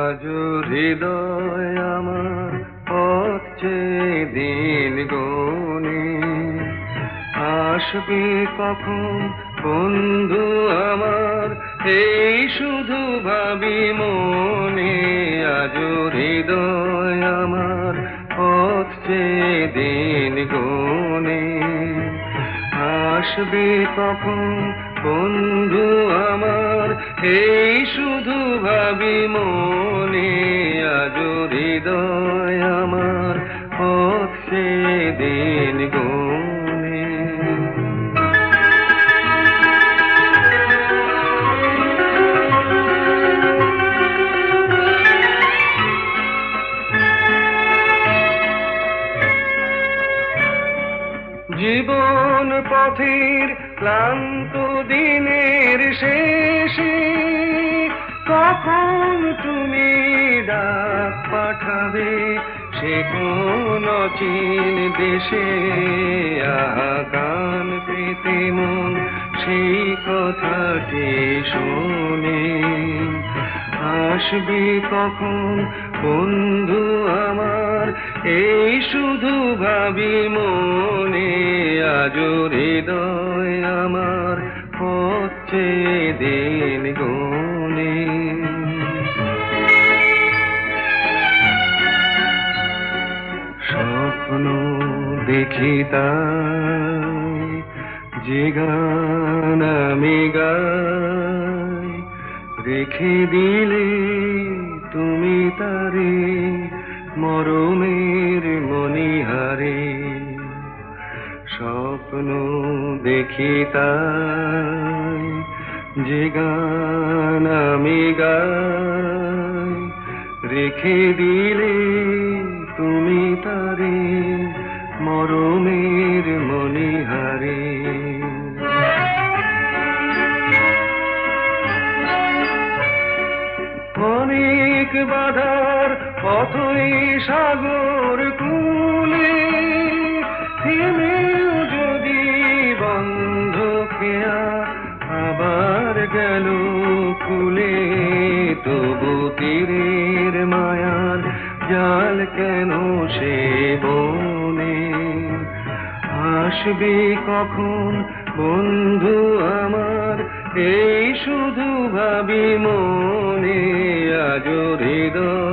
আজ হৃদয় আমার পথে দিন গনে আসবে কখন বন্ধু আমার? এই শুধু ভাবি মনে, আজ হৃদয় আমার পথে দিন গনে আসবে কখন বন্ধু আমার এই শুধু ভাবি মনে আজ হৃদয় আমার পথে দিন গনে। জীবন পথের ক্লান্ত দিনের শেষে কখন তুমি ডাক পাঠাবে সে কোন চীন দেশে? আগান পেতে মন সেই কথাটি শোনে। আসবে কখন বন্ধু আমার এই শুধু ভাবি মনে আজ হৃদয় আমার হচ্ছে দিন গনে। স্বপ্ন দেখি তাই, যে গান আমি গাই, রেখে দিলে তুমি তারে মরমের মনিহারে স্বপ্ন দেখি যে গান আমি গাই রেখে দিলে তুমি তারে মরমের মনিহারে অনেক বাধার পথই সাগর কুলে। থেমেও যদি বন্ধ খেয়া আবার গেল ফুলে তবু তীরের মায়ার জাল কেন সে বনে? আসবে কখন বন্ধু আমার এই শুধু ভাবি মনে আজ হৃদয়